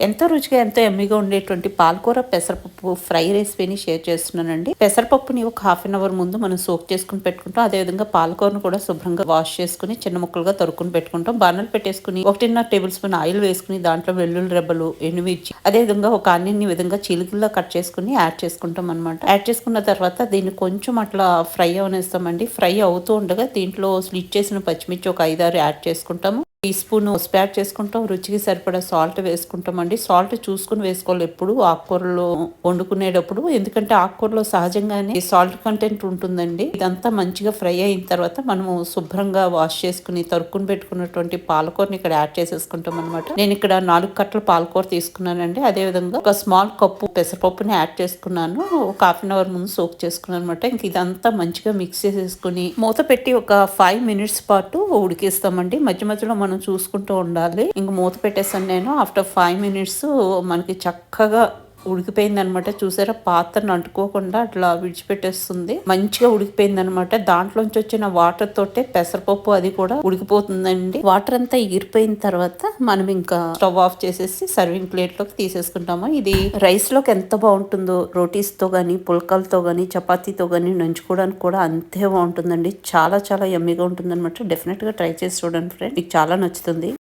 ఎంతో రుచిగా ఎంతో ఎమ్మిగా ఉండేటువంటి పాలకూర పెసరపప్పు ఫ్రై రెసిపీని షేర్ చేస్తున్నానండి. పెసరపప్పుని ఒక హాఫ్ అన్ అవర్ ముందు మనం సోక్ చేసుకుని పెట్టుకుంటాం. అదేవిధంగా పాలకూరను కూడా శుభ్రంగా వాష్ చేసుకుని చిన్న ముక్కలుగా తరుక్కుని పెట్టుకుంటాం. బాణలు పెట్టేసుకుని ఒకటిన్నర టేబుల్ స్పూన్ ఆయిల్ వేసుకుని దాంట్లో వెల్లుల్లి రెబ్బలు ఎండుమిర్చి అదేవిధంగా ఒక ఆనియన్ విధంగా చిలుకల్లో కట్ చేసుకుని యాడ్ చేసుకుంటాం అనమాట యాడ్ చేసుకున్న తర్వాత దీన్ని కొంచెం అట్లా ఫ్రై అవనేస్తామండి. ఫ్రై అవుతూ ఉండగా దీంట్లో స్లిట్ చేసిన పచ్చిమిర్చి ఒక ఐదారు యాడ్ చేసుకుంటాము. టీ స్పూన్ స్పాట్ చేసుకుంటాం రుచికి సరిపడా సాల్ట్ వేసుకుంటాం అండి సాల్ట్ చూసుకుని వేసుకోవాలి ఎప్పుడు ఆకుకూరలో వండుకునేటప్పుడు. ఎందుకంటే ఆకుకూరలో సహజంగానే సాల్ట్ కంటెంట్ ఉంటుందండి. ఇదంతా మంచిగా ఫ్రై అయిన తర్వాత మనము శుభ్రంగా వాష్ చేసుకుని తరుక్కుని పెట్టుకున్నటువంటి పాలకూరని ఇక్కడ యాడ్ చేసేసుకుంటాం అనమాట నేను ఇక్కడ నాలుగు కట్టల పాలకూర తీసుకున్నానండి. అదే విధంగా ఒక స్మాల్ కప్పు పెసరపప్పుని యాడ్ చేసుకున్నాను. ఒక హాఫ్ అన్ అవర్ ముందు సోక్ చేసుకున్నాను అనమాట ఇంక ఇదంతా మంచిగా మిక్స్ చేసేసుకుని మూత పెట్టి ఒక ఫైవ్ మినిట్స్ పాటు ఉడికిస్తామండి. మధ్య మధ్యలో మనం మనం చూసుకుంటూ ఉండాలి. ఇంక మూత పెట్టేసాను నేను. ఆఫ్టర్ ఫైవ్ మినిట్స్ మనకి చక్కగా ఉడికిపోయిందనమాట. చూసారా? పాత్రను అంటుకోకుండా అట్లా విడిచిపెట్టేస్తుంది. మంచిగా ఉడికిపోయిందనమాట. దాంట్లోంచి వచ్చిన వాటర్ తోటే పెసరపప్పు అది కూడా ఉడికిపోతుందండి. వాటర్ అంతా ఎగిరిపోయిన తర్వాత మనం ఇంకా స్టవ్ ఆఫ్ చేసేసి సర్వింగ్ ప్లేట్లోకి తీసేసుకుంటాము. ఇది రైస్లోకి ఎంత బాగుంటుందో రోటీస్తో గానీ పుల్కలతో గానీ చపాతీతో గానీ నంచుకోవడానికి కూడా అంతే బాగుంటుందండి. చాలా చాలా ఎమ్మిగా ఉంటుంది అనమాట డెఫినెట్గా ట్రై చేసి చూడండి ఫ్రెండ్ మీకు చాలా నచ్చుతుంది.